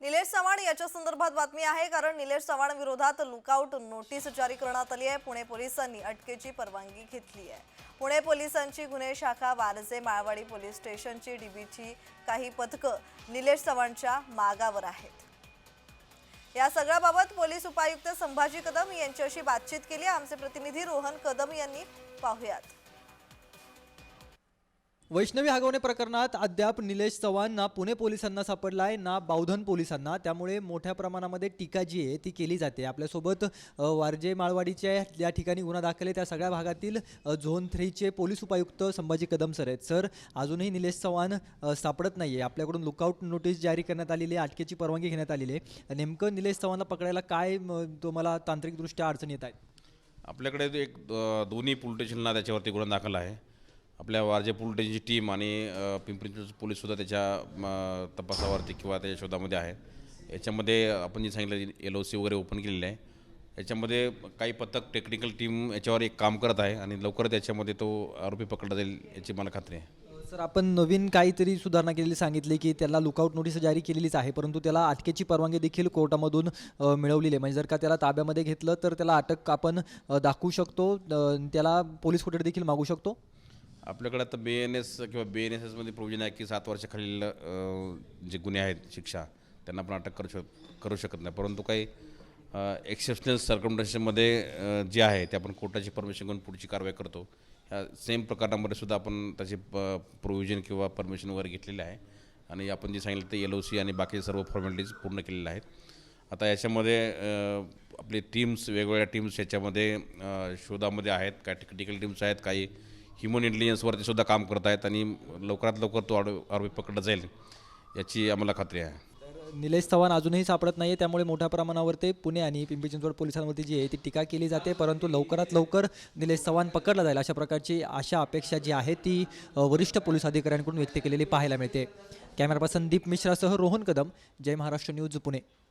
निलेश चव्हाण याच्या संदर्भात बातमी आहे कारण निलेश चव्हाण विरोधात लुकआउट नोटीस जारी करण्यात आली आहे. पुणे पोलिसांनी अटकेची परवानगी घेतली आहे. पुणे पोलिसांची गुन्हे शाखा वारजे माळवाडी पोलीस स्टेशनची डीबीची काही पथकं निलेश चव्हाणच्या मागावर आहेत. या सगळ्याबाबत पोलीस उपायुक्त संभाजी कदम यांच्याशी बातचीत केली. आमचे प्रतिनिधी रोहन कदम यांनी पाहुयात. वैष्णवी हगवणे प्रकरणात अद्याप निलेश चव्हाण ना पुणे पोलिसांना सापडलाय ना बावधन पोलिसांना. त्यामुळे मोठ्या प्रमाणामध्ये टीका जी आहे ती केली जाते. आपल्यासोबत वारजे माळवाडीच्या या ठिकाणी गुन्हा दाखल आहे. त्या सगळ्या भागातील झोन थ्रीचे पोलीस उपायुक्त संभाजी कदम सर आहेत. सर अजूनही निलेश चव्हाण सापडत नाही आहे आपल्याकडून लुकआउट नोटीस जारी करण्यात आलेली आहे. अटकेची परवानगी घेण्यात आलेली आहे. नेमकं निलेश चव्हाणला पकडायला काय तुम्हाला तांत्रिकदृष्ट्या अडचण येत आहेत आपल्याकडे एक दोन्ही पोलीस स्टेशनला त्याच्यावरती गुन्हा दाखल आहे. आपल्या वारजे पोलीस टीम आणि पिंपरी पोलीससुद्धा त्याच्या तपासावरती किंवा त्याच्या शोधामध्ये आहे याच्यामध्ये आपण जे सांगितलं एल ओ सी वगैरे ओपन केलेलं आहे. याच्यामध्ये काही पथक टेक्निकल टीम याच्यावर एक काम करत आहे आणि लवकरच याच्यामध्ये तो आरोपी पकडला जाईल याची मला खात्री आहे. सर आपण नवीन काहीतरी सुधारणा केलेली सांगितली की त्याला लुकआउट नोटीस जारी केलेलीच आहे परंतु त्याला अटकेची परवानगी देखील कोर्टामधून मिळवलेली आहे. म्हणजे जर का त्याला ताब्यामध्ये घेतलं तर त्याला अटक आपण दाखवू शकतो त्याला पोलीस कोठडी देखील मागू शकतो? आपल्याकडे आता बी एन एस किंवा बी एन एस एसमध्ये प्रोव्हिजन आहे की सात वर्षाखालील जे गुन्हे आहेत शिक्षा त्यांना आपण अटक करू शक करू शकत नाही. परंतु काही एक्सेप्शनल सर्कमस्टन्समध्ये जे आहे ते आपण कोर्टाची परमिशन घेऊन पुढची कारवाई करतो. ह्या सेम प्रकरणामध्ये सुद्धा आपण त्याचे प प्रोव्हिजन किंवा परमिशन वगैरे घेतलेले आहे. आणि आपण जे सांगितलं ते एल ओ सी आणि बाकी सर्व फॉर्मॅलिटीज पूर्ण केलेल्या आहेत. आता याच्यामध्ये आपले टीम्स वेगवेगळ्या टीम्स याच्यामध्ये शोधामध्ये आहेत काही टेक्निकल टीम्स आहेत काही ह्युमन इंटेलिजन्सवरती सुद्धा काम करत आहेत आणि लवकरात लवकर तो आरो आरोपी पकडला जाईल याची आम्हाला खात्री आहे. निलेश चव्हाण अजूनही सापडत नाही त्यामुळे मोठ्या प्रमाणावर ते पुणे आणि पिंपरी चिंचवड पोलिसांवरती जी आहे ती टीका केली जाते. परंतु लवकरात लवकर निलेश चव्हाण पकडला जाईल अशा प्रकारची आशा अपेक्षा जी आहे ती वरिष्ठ पोलीस अधिकाऱ्यांकडून व्यक्त केलेली पाहायला मिळते. कॅमेरा पर्सन दीप मिश्रासह रोहन कदम जय महाराष्ट्र न्यूज पुणे.